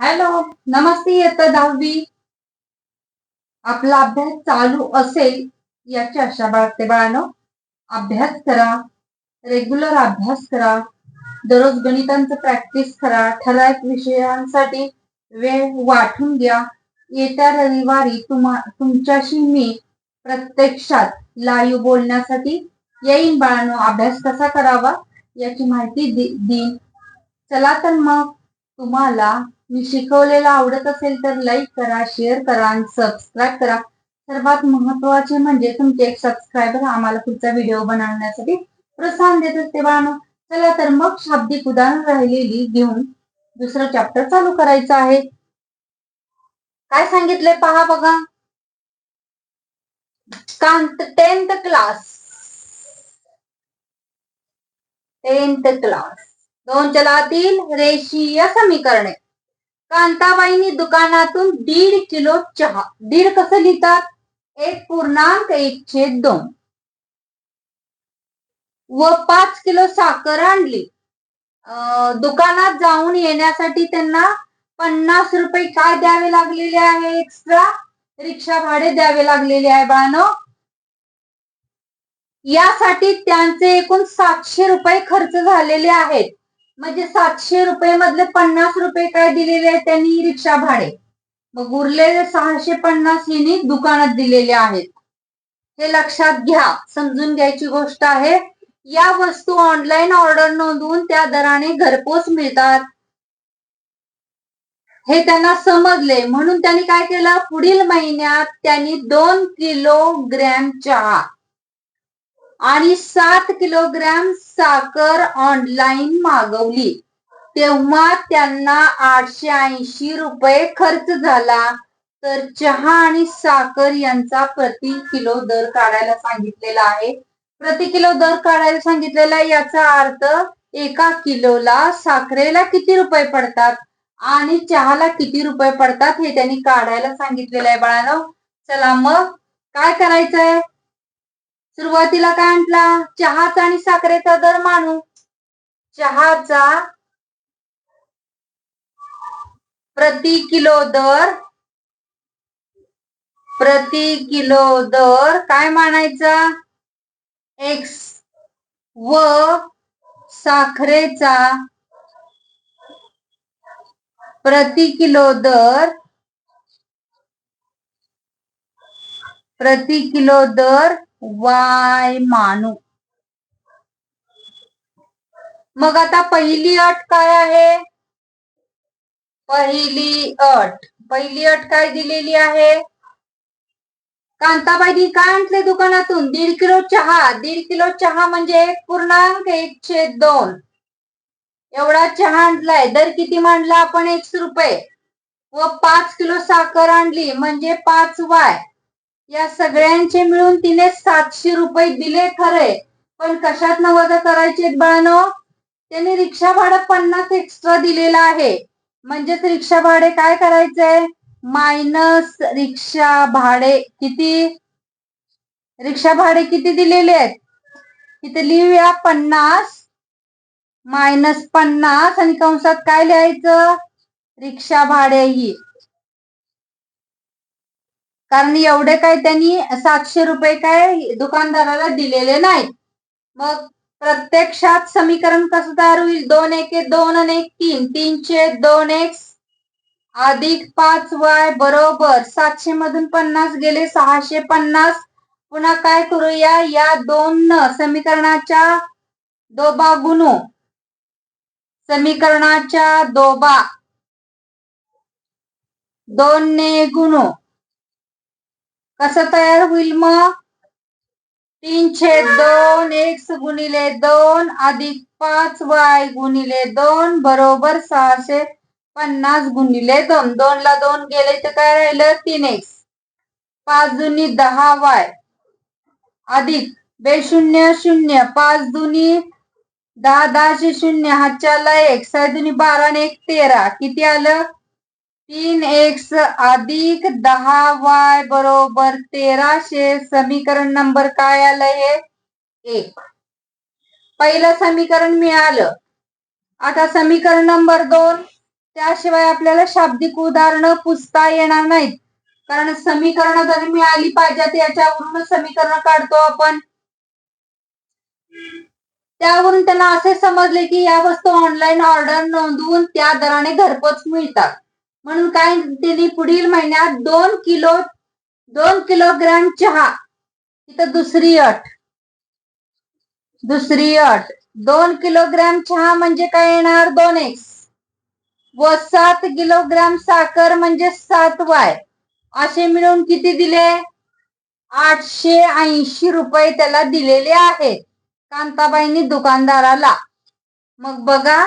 Hello नमस्ते येतं दहावी. आपला अभ्यास चालू असेल याची आशा बाळगते बाळानो. अभ्यास करा रेग्युलर अभ्यास करा दररोज गणितांचं प्रॅक्टिस करा ठराविक विषयांसाठी वेळ वाटून द्या येत्या रविवारी तुम्हा तुमच्याशी मी प्रत्यक्षात लाईव्ह बोलण्यासाठी येईन बाळानो. अभ्यास कसा करावा याची माहिती देईन. चला तर मग तुम्हाला मी शिकवलेलं आवडत असेल तर लाईक करा शेअर करा आणि सबस्क्राईब करा. सर्वात महत्त्वाचे म्हणजे तुमचे एक सबस्क्रायबर आम्हाला पुढचा व्हिडिओ बनवण्यासाठी प्रोत्साहन देत असते बाळांनो. चला तर मग शाब्दिक उदाहरण राहिलेली घेऊन दुसरं चॅप्टर चालू करायचं आहे. काय सांगितलंय पहा बघा. कांत टेन्थ क्लास टेन्थ क्लास दोन चलातील रेषीय समीकरणे. कांताबाईंनी दुकानातून दीड किलो चहा. दीड कसं लिहितात? एक पूर्णांक एक छेद दोन. व पाच किलो साखर आणली. दुकानात जाऊन येण्यासाठी त्यांना पन्नास रुपये काय द्यावे लागलेले आहे एक्स्ट्रा रिक्षा भाडे द्यावे लागलेले आहे बाळानो. यासाठी त्यांचे एकूण सातशे रुपये खर्च झालेले आहेत. म्हणजे सातशे रुपये मधले पन्नास रुपये काय दिलेले आहेत त्यांनी रिक्षा भाडे. मग उरलेले सहाशे पन्नास यांनी दुकानात दिलेले आहेत. हे लक्षात घ्या समजून घ्यायची गोष्ट आहे. या वस्तू ऑनलाईन ऑर्डर नोंदवून त्या दराने घरपोच मिळतात. हे त्यांना समजले म्हणून त्यांनी काय केलं? पुढील महिन्यात त्यांनी दोन किलोग्रॅम चहा आणि सात किलोग्रॅम साखर ऑनलाईन मागवली. तेव्हा त्यांना आठशे ऐंशी रुपये खर्च झाला. तर चहा आणि साखर यांचा प्रति किलो दर काढायला सांगितलेला आहे. प्रति किलो दर काढायला सांगितलेला याचा अर्थ एका किलोला साखरेला किती रुपये पडतात आणि चहाला किती रुपये पडतात हे त्यांनी काढायला सांगितलेलं आहे बाळानो. चला मग काय करायचंय? सुरुवातीला काय म्हटला? चहाचा आणि साखरेचा दर मानू. चहाचा प्रति किलो दर प्रति किलो दर काय मानायचा? एक्स व साखरेचा प्रति किलो दर प्रति किलो दर वाय मानू. मग आता पहिली अट काय आहे? पहिली अट. पहिली अट काय दिलेली आहे? कांताबाईनी काय आणले दुकानातून? दीड किलो चहा. दीड किलो चहा म्हणजे एक पूर्णांक एकशे दोन. एवढा चहा आणलाय. दर किती मांडला आपण? एकशे रुपये. व पाच किलो साखर आणली. म्हणजे पाच वाय. या सगळ्यांचे मिळून तिने सातशे रुपये दिले खरे. पण कशात वजा करायचे बाळानो? त्याने रिक्षा भाडं पन्नास एक्स्ट्रा दिलेलं आहे. म्हणजेच रिक्षा भाडे काय करायचंय मायनस रिक्षा भाडे किती? रिक्षा भाडे किती दिलेले आहेत? इथे लिहूया पन्नास मायनस पन्नास आणि कंसात काय लिहायचं? रिक्षा भाडे ही. कारण एवढे काय त्यांनी सातशे रुपये काय दुकानदाराला दिलेले नाही मग प्रत्यक्षात समीकरण कसं तयार होईल? दोन एक दोन आणि एक तीन. तीनशे दोन एक अधिक पाच वाय बरोबर सातशे मधून पन्नास गेले सहाशे पन्नास. पुन्हा काय करूया? या दोन समीकरणाच्या दोबा गुणू. समीकरणाच्या दोबा. दोन ने गुणू. कसं तयार होईल मग? तीनशे दोन एक्स गुणिले दोन अधिक पाच वाय गुणिले दोन बरोबर सहाशे पन्नास गुणिले दोन. दोन ला दोन गेले तर काय राहिलं? तीन एक्स. पाच दुनी दहा वाय. अधिक बेशून्य शून्य. पाच दुनी दहा दहाशे शून्य. हातच्याला एक. साय दुनी बारा एक तेरा. किती आलं? तीन एक्स अधिक दहा वाय बरोबर तेराशे. समीकरण नंबर काय आलं हे? एक. पहिलं समीकरण मिळालं. आता समीकरण नंबर दोन. त्याशिवाय आपल्याला शाब्दिक उदाहरणं पुसता येणार नाहीत. कारण समीकरण जरी मिळाली पाहिजेत याच्यावरून समीकरण काढतो आपण. त्यावरून त्यांना असे समजले की या वस्तू ऑनलाईन ऑर्डर नोंदवून त्या दराने घरपोच मिळतात. म्हणून काय त्यांनी पुढील महिन्यात दोन किलो दोन किलोग्रॅम चहा इथं दुसरी अट. दुसरी अट. दोन किलोग्रॅम चहा म्हणजे काय येणार? दोन एक्स व सात किलोग्रॅम साखर म्हणजे सात वाय असे मिळून किती दिले? आठशे ऐंशी रुपये त्याला दिलेले आहेत. कांताबाईंनी दुकानदाराला. मग बघा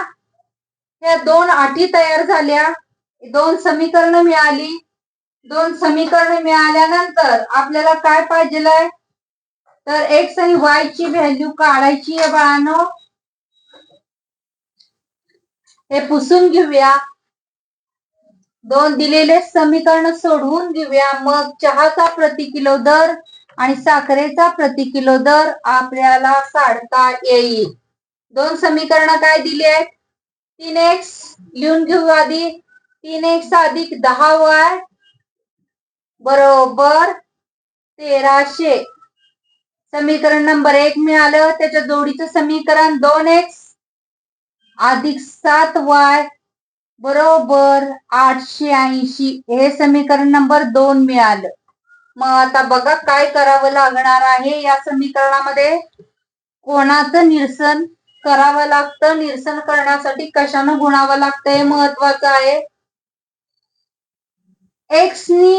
ह्या दोन अटी तयार झाल्या. दोन समीकरण मिळाली. दोन समीकरण मिळाल्यानंतर आपल्याला काय पाहिजे तर एक्स आणि वाय ची व्हॅल्यू काढायची आहे बाळानो. हे पुसून घेऊया. दोन दिलेले समीकरण सोडवून घेऊया. मग चहाचा प्रति किलो दर आणि साखरेचा प्रति किलो दर आपल्याला काढता येईल. दोन समीकरण काय दिले आहेत? तीन एक्स लिहून घेऊ आधी. तीन एक्स अधिक दहा वाय बरोबर तेराशे. समीकरण नंबर एक मिळालं. त्याच्या जोडीचं समीकरण दोन एक्स अधिक सात वाय बरोबर आठशे ऐंशी. हे समीकरण नंबर दोन मिळालं. मग आता बघा काय करावं लागणार आहे. या समीकरणामध्ये कोणाचं निरसन करावं लागतं? निरसन करण्यासाठी कशानं गुणावं लागतं? हे महत्वाचं आहे. एक्सनी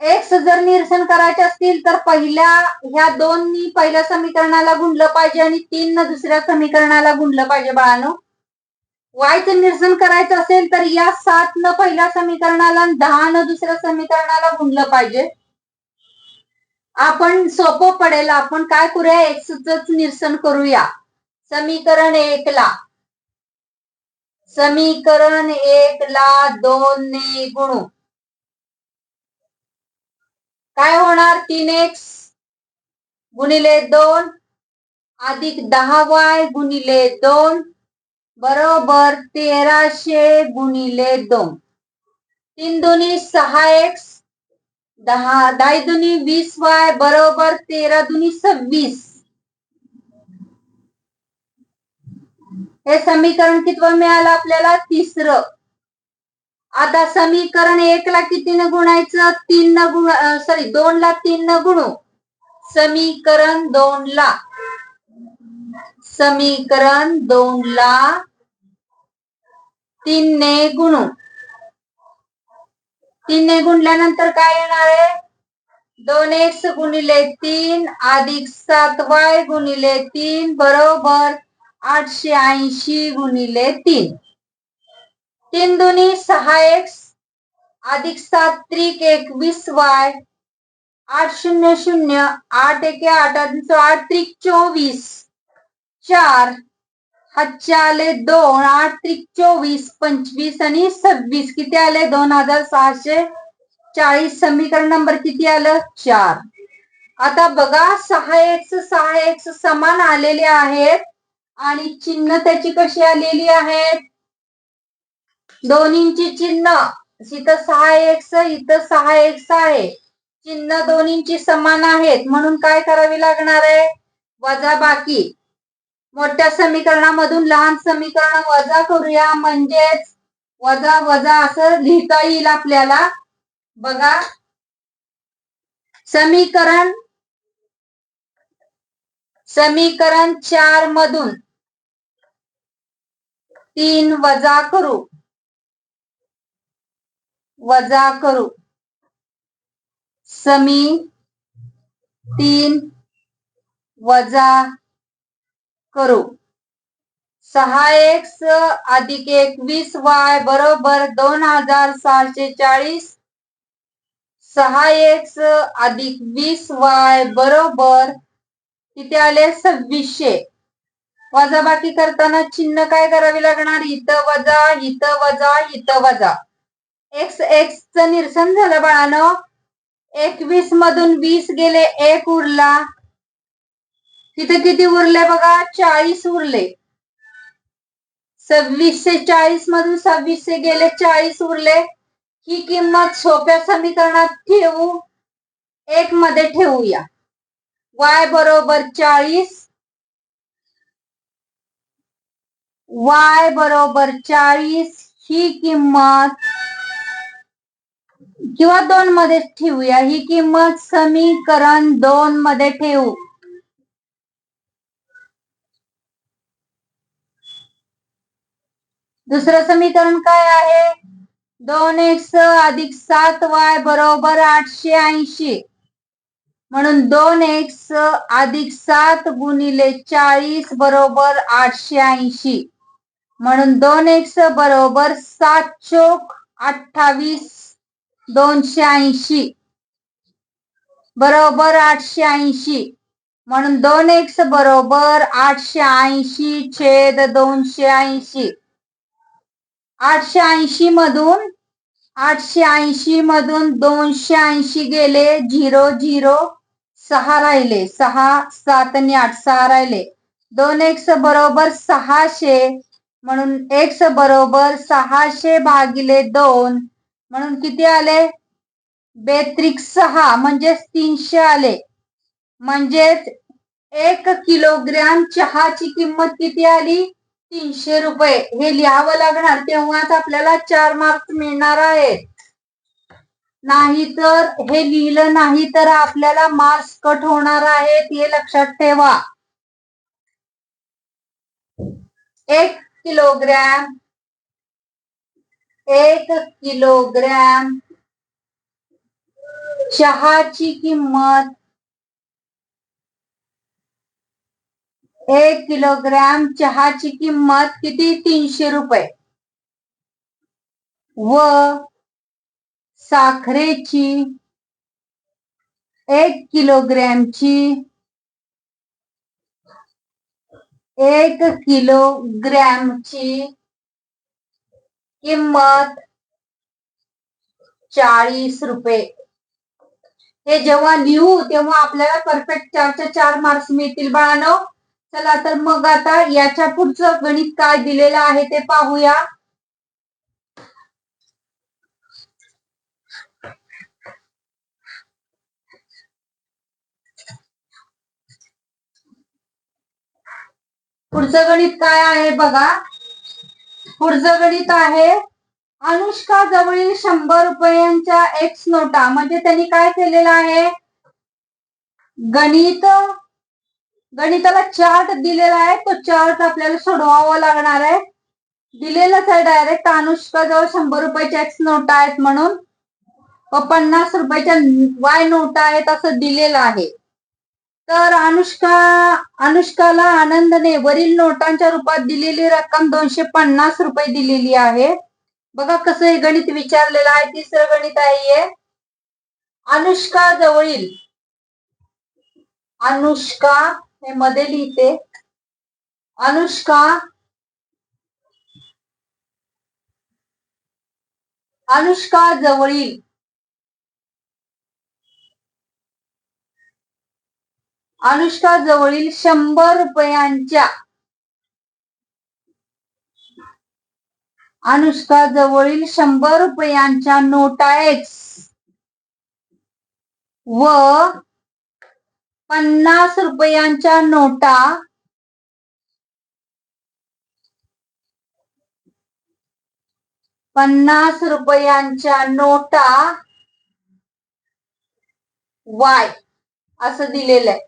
एक्स जर निरसन करायचे असतील तर पहिल्या ह्या दोन पहिल्या समीकरणाला गुणलं पाहिजे आणि तीन न दुसऱ्या समीकरणाला गुणलं पाहिजे बाळानो. वायचं निरसन करायचं असेल तर या सात न पहिल्या समीकरणाला आणि दहा न दुसऱ्या समीकरणाला गुणलं पाहिजे. आपण सोपं पडेल आपण काय करूया? एक्सच निरसन करूया. समीकरण एक ला समीकरण एक ला दोन ने गुणू. काय होणार? तीन एक्स गुणिले दोन अधिक दहा वाय गुणिले दोन बरोबर तेराशे गुणिले दोन. तीन दोन्ही सहा एक्स दहा दहा दुनी वीस वाय बरोबर तेरा दुनी सव्वीस. हे समीकरण कितवं मिळालं आपल्याला? तिसरं. आता समीकरण एक ला कितीनं गुणायचं? तीन न गुण सॉरी दोन ला तीन न गुणू. समीकरण दोन ला. समीकरण दोन ला तीन ने गुणू. तीनने गुणल्यानंतर काय येणार आहे? दोन एक्स गुणिले तीन अधिक सात वाय गुणिले तीन बरोबर आठशे ऐंशी गुणिले तीन. तीन दोन्ही सहा एक्स अधिक सात त्रिक एकवीस वाय आठ शून्य शून्य आठ एक आठ आठ त्रिक चोवीस चार हातचे आले दोन आठ त्रिक चोवीस पंचवीस आणि सव्वीस. किती आले? दोन हजार सहाशे चाळीस. समीकरण नंबर किती आलं? चार. आता बघा सहा एक्स सहा एक्स समान आलेले आहेत आणि चिन्ह त्याची कशी आलेली आहेत? दोन्हींची चिन्ह. इथं सहा एक्स इथं सहा एक्स आहे. चिन्ह दोन्हींची समान आहेत. म्हणून काय करावी लागणार आहे? वजा बाकी. मोठ्या समीकरणामधून लहान समीकरण वजा करूया. म्हणजेच वजा वजा असं लिहिता येईल आपल्याला. बघा. समीकरण समीकरण चार मधून तीन वजा करू. वजा करू. समी तीन वजा करू. सहा एक्स अधिक एकवीस वाय बरोबर दोन हजार सहाशे चाळीस. सहा एक्स अधिक वीस वाय बरोबर किती आले? सव्वीसशे. वजाबाकी करताना चिन्ह काय करावी लागणार? इथं वजा इथं वजा इथं वजा. एक्स एक्स च निरसन झालं बाळानं. एकवीस मधून वीस गेले एक उरला. तिथे किती उरले बघा? चाळीस उरले. सव्वीसशे चाळीस मधून सव्वीसशे गेले चाळीस उरले. ही किंमत सोप्या समीकरणात ठेवू एक मध्ये ठेवूया. वाय बरोबर चाळीस. वाय बरोबर चाळीस. ही किंमत किंवा दोन मध्ये ठेवूया. ही किंमत समीकरण दोन मध्ये ठेवू. दुसरं समीकरण काय आहे? दोन एक्स अधिक सात वाय बरोबर आठशे ऐंशी. म्हणून दोन एक्स अधिक सात गुणिले चाळीस बरोबर आठशे ऐंशी. म्हणून दोन एक्स बरोबर सात चोक अठ्ठावीस दोनशे ऐंशी. बरोबर आठशे ऐंशी. म्हणून दोन एक्स बरोबर आठशे ऐंशी छेद दोनशे ऐंशी. आठशे ऐंशी मधून आठशे ऐंशी मधून दोनशे ऐंशी गेले झिरो झिरो सहा राहिले. सहा सात आणि आठ सहा राहिले. दोन एक्स बरोबर सहाशे म्हणून एक्स बरोबर सहाशे भागिले दोन म्हणून किती आले? बेत्रिक सहा म्हणजेच तीनशे आले. म्हणजेच एक किलोग्रॅम चहाची किंमत किती आली? तीनशे रुपये. हे लिहावं लागणार तेव्हाच आपल्याला चार मार्क्स मिळणार आहेत. नाहीतर हे लिहिलं नाही तर आपल्याला मार्क्स कट होणार आहेत हे लक्षात ठेवा. एक किलोग्रॅम एक किलोग्रॅम चहाची किंमत एक किलोग्रॅम चहाची किंमत किती? तीनशे रुपये. व साखरेची एक किलोग्रॅमची एक किलोग्रॅमची किंमत चाळीस रुपये. हे जेव्हा लिहू तेव्हा आपल्याला परफेक्ट चारच्या चार मार्क्स मिळतील. बाळानो चला तर मग आता याच्या पुढचं गणित काय दिलेलं आहे ते पाहूया. पुढचं गणित काय आहे बघा. पुढचं गणित आहे. अनुष्का जवळील शंभर रुपयांच्या एक्स नोटा. म्हणजे त्यांनी काय केलेलं आहे? गणित गणिताला चार्ट दिलेला आहे. तो चार्ट आपल्याला सोडवावा लागणार आहे. दिलेलाच आहे डायरेक्ट अनुष्का जवळ शंभर रुपयाच्या एक्स नोटा आहेत म्हणून. व पन्नास रुपयाच्या वाय नोटा आहेत असं दिलेलं आहे. तर अनुष्का अनुष्काला आनंदने वरील नोटांच्या रूपात दिलेली रक्कम दोनशे पन्नास रुपये दिलेली आहे. बघा कसं हे गणित विचारलेलं आहे तिसरं गणित आहे अनुष्का जवळील. अनुष्का हे मध्ये लिहिते. अनुष्का. अनुष्का जवळील. अनुष्का जवळील शंभर रुपयांच्या अनुष्का जवळील शंभर रुपयांच्या नोटा एक्स व पन्नास रुपयांच्या नोटा पन्नास रुपयांच्या नोटा वाय असं दिलेलं आहे.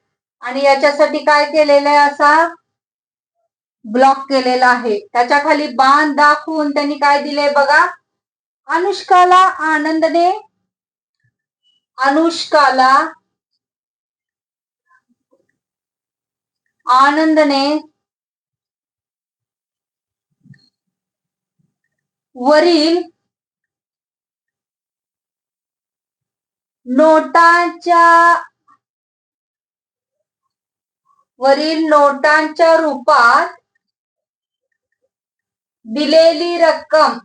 आणि याच्यासाठी काय केलेलं आहे असा? ब्लॉक केलेला आहे. त्याच्याखाली बाण दाखवून त्यांनी काय दिले बघा? अनुष्काला आनंदने अनुष्काला आनंदने वरील नोटाच्या वरील नोटांच्या रूपात दिलेली रक्कम.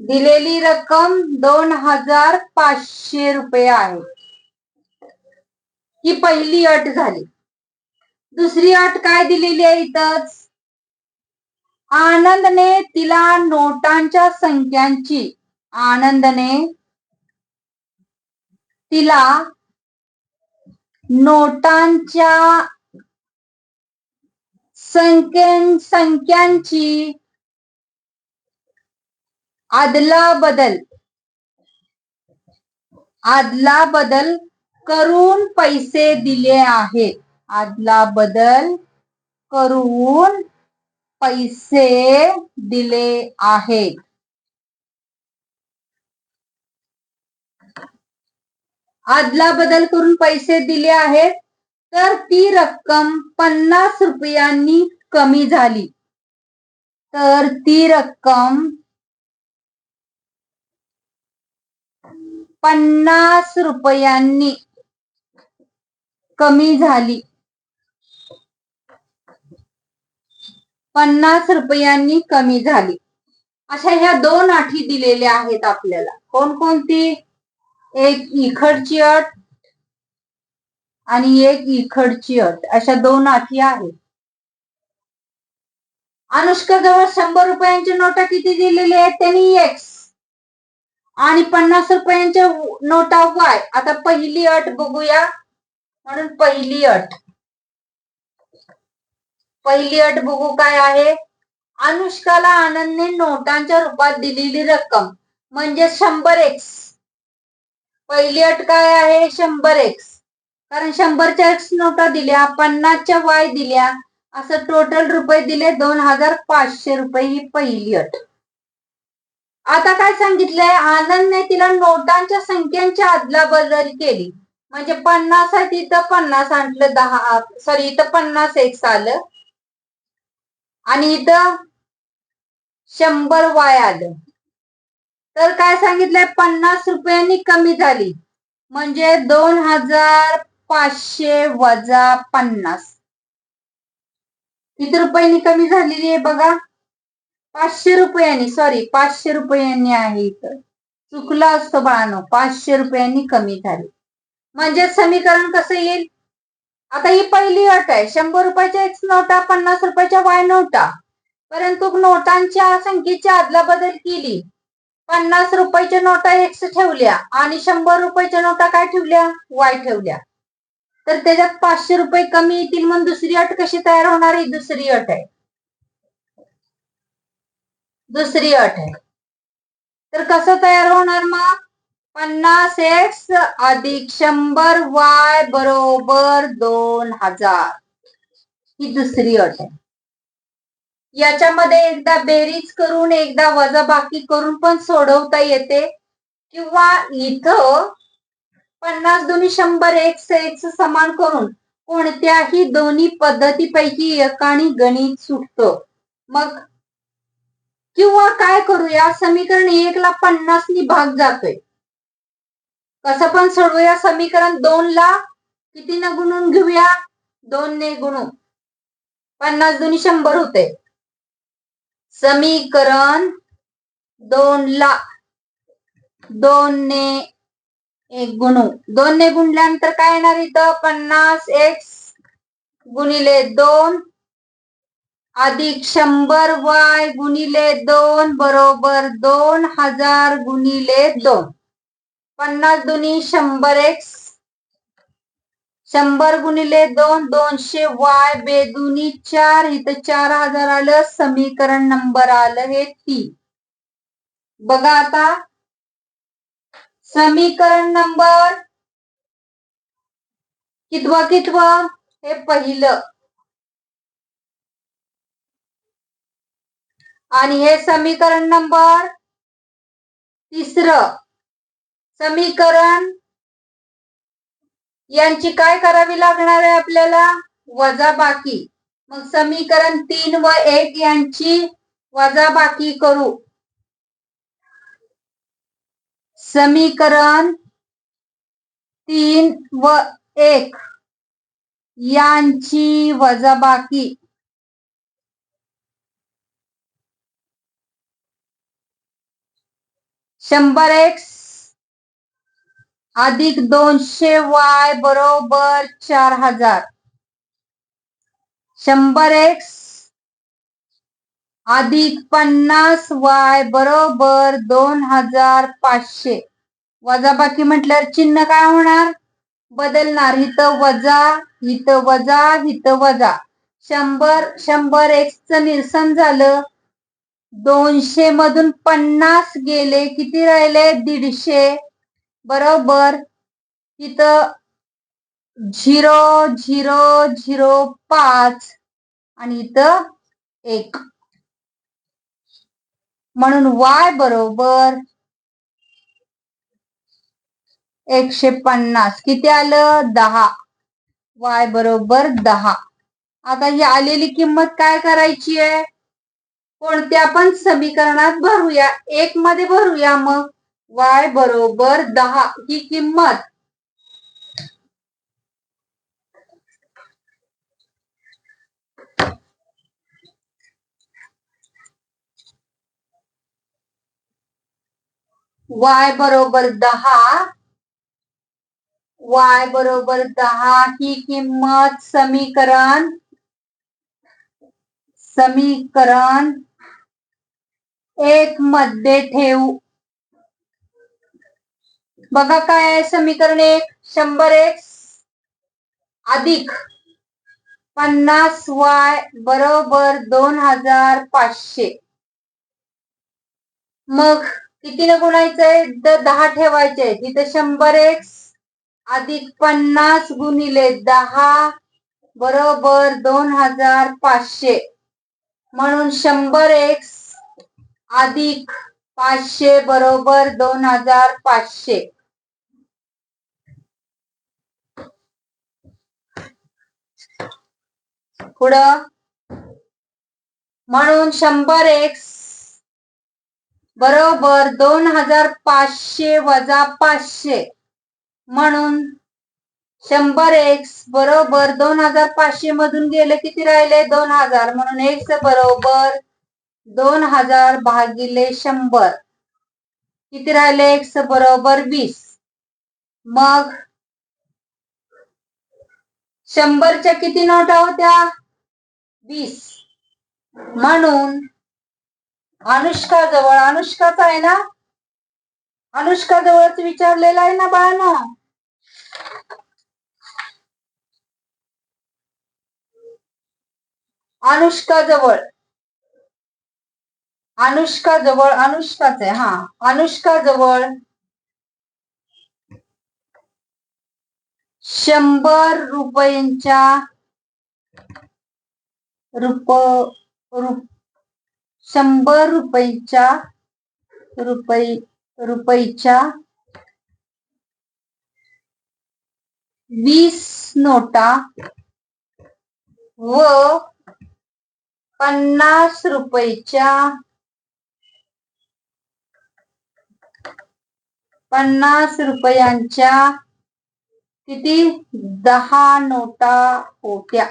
दिलेली रक्कम दोन हजार पाचशे रुपये आहे. ही पहिली अट झाली. दुसरी अट काय दिलेली आहे इथंच? आनंदने तिला नोटांच्या संख्यांची. आनंदने तिला नोटांच्या संख्यां संख्यांची आदला बदल आदला बदल करून पैसे दिले आहेत. आदला बदल करून पैसे दिले आहेत. आदला बदल करून पैसे दिले आहेत तर ती रक्कम पन्नास रुपयांनी कमी झाली. तर ती रक्कम पन्नास रुपयांनी कमी झाली. पन्नास रुपयांनी कमी झाली. अशा ह्या दोन अटी दिलेल्या आहेत आपल्याला. कोणकोणती? एक इखडची अट आणि एक इखडची अट. अशा दोन अटी आहेत. अनुष्का जवळ शंभर रुपयांच्या नोटा किती दिलेल्या आहेत? त्यांनी एक्स आणि पन्नास रुपयांच्या नोटा वाय आता पहिली अट बघूया. म्हणून पहिली अट. पहिली अट बघू काय आहे? अनुष्काला आनंदने नोटांच्या रूपात दिलेली रक्कम. म्हणजे शंभर एक्स पहिली अट काय आहे शंभर एक्स कारण शंभरच्या एक्स नोटा दिल्या पन्नासच्या वाय दिल्या. असं टोटल रुपये दिले दोन हजार पाचशे रुपये ही पहिली अट. आता काय सांगितलंय? आनंदने तिला नोटांच्या संख्यांची अदला बदली केली. म्हणजे पन्नास आहे तिथं पन्नास आणलं दहा सॉरी इथं पन्नास एक्स आलं. आणि इथं शंभर वाय आलं. तर काय सांगितलंय? पन्नास रुपयांनी कमी झाली. म्हणजे दोन हजार पाचशे वजा पन्नास. किती रुपयांनी कमी झालेली आहे बघा? पाचशे रुपयांनी सॉरी पाचशे रुपयांनी आहे इथं. चुकला असतो बाळानो पाचशे रुपयांनी कमी झाली. म्हणजे समीकरण कसं येईल? आता ही पहिली अट आहे. शंभर रुपयाच्या एक्स नोटा पन्नास रुपयाच्या वाय नोटा. परंतु नोटांच्या संख्येची अदलाबदल केली. पन्नास रुपयाच्या नोटा एक्स ठेवल्या आणि शंभर रुपयाच्या नोटा काय ठेवल्या? वाय ठेवल्या. तर त्याच्यात पाचशे रुपये कमी येतील म्हणून दुसरी अट कशी तयार होणार ही दुसरी अट आहे. दुसरी अट आहे. तर कसं तयार होणार मग? पन्नास एक्स अधिक शंभर वाय बरोबर दोन हजार. ही दुसरी अट आहे. याच्यामध्ये एकदा बेरीज करून एकदा वजाबाकी करून पण सोडवता येते. किंवा इथं पन्नास दोन्ही शंभर एक्स एक्स समान करून कोणत्याही दोन्ही पद्धतीपैकी एकाने गणित सुटतं. मग किंवा काय करूया समीकरण एकला पन्नासनी भाग जातोय. कसं पण सोडवूया समीकरण दोन ला किती न गुणून घेऊया? दोन ने पन्नास दोन्ही शंभर होते. समीकरण दोन दोनने एक गुणू. दोनने गुणल्यानंतर काय येणार इथं? पन्नास एक्स गुणिले दोन अधिक शंभर वाय गुणिले दोन बरोबर दोन हजार गुणिले दोन. पन्नास दोन्ही शंभर एक्स शंभर गुणिले दोन दोनशे वाय बेदुनी चार इथं चार हजार आलं समीकरण नंबर आलं हे तीन बघा आता. समीकरण नंबर कितव कितवं? हे पहिलं. आणि हे समीकरण नंबर तिसरं. समीकरण यांची काय करावी लागणार आहे आपल्याला? वजा बाकी. मग समीकरण तीन व एक यांची वजा बाकी करू. समीकरण तीन व एक यांची वजाबाकी शंभर एक्स अधिक दोनशे वाय बरोबर चार हजार. शंभर एक्स अधिक पन्नास वाय बरोबर दोन हजार पाचशे. वजाबाकी म्हटल्यावर चिन्ह काय होणार? बदलणार. इथं वजा हित वजा हित वजा. शंभर शंभर एक्सचं निरसन झालं. दोनशे मधून पन्नास गेले. किती राहिले? दीडशे. बरोबर. इथं झिरो झिरो झिरो पाच आणि इथं एक. म्हणून वाय बरोबर एकशे पन्नास. किती आलं? दहा. वाय बरोबर दहा. आता ही आलेली किंमत काय करायची आहे? कोणत्या पण समीकरणात भरूया. एक मध्ये भरूया मग. वाय बरोबर दहा ही किंमत. वाय बरोबर दहा वाय बरोबर दहा ही किंमत समीकरण समीकरण एक मध्ये ठेवू. बघा काय आहे समीकरण एक शंभर एक्स अधिक पन्नास वाय बरोबर दोन हजार पाचशे. मग कितीने गुणायचंय? तर दहा ठेवायचे. तिथे शंभर एक्स अधिक पन्नास गुणिले दहा बरोबर दोन हजार पाचशे. म्हणून शंभर एक्स अधिक पाचशे बरोबर दोन हजार पाचशे. पुढं. म्हणून शंभर एक्स बरोबर दोन हजार पाचशे वजा पाचशे. म्हणून शंभर एक्स बरोबर दोन हजार पाचशे मधून गेले किती राहिले? दोन हजार. म्हणून एक्स बरोबर दोन हजार भागिले शंभर. किती राहिले? एक्स बरोबर वीस. मग शंभरच्या किती नोटा होत्या? वीस. म्हणून अनुष्का जवळ अनुष्काच आहे ना? अनुष्का जवळच विचारलेला आहे ना बाळांना? अनुष्का जवळ. अनुष्का जवळ अनुष्काच आहे हा. अनुष्का जवळ. शंभर रुपयांच्या रुप रुप शंभर रुपयेच्या रुपये रुपयेच्या वीस नोटा व पन्नास रुपयेच्या पन्नास रुपयांच्या किती? दहा नोटा होत्या.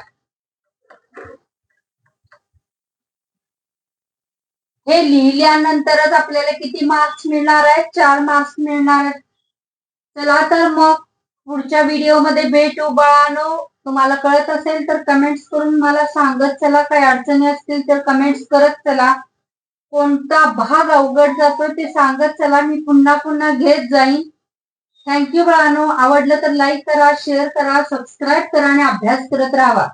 हे लिहिल्यानंतरच आपल्याला किती मार्क्स मिळणार आहेत? चार मार्क्स मिळणार आहेत. चला तर मग पुढच्या व्हिडिओमध्ये भेटू बाळानो तुम्हाला कळत असेल तर कमेंट्स करून मला सांगत चला. काही अडचणी असतील तर कमेंट्स करत चला. कोणता भाग अवघड जातोय ते सांगत चला. मी पुन्हा पुन्हा घेत जाईन. थँक्यू बाळानो. आवडलं तर लाईक करा शेअर करा सबस्क्राईब करा आणि अभ्यास करत राहा.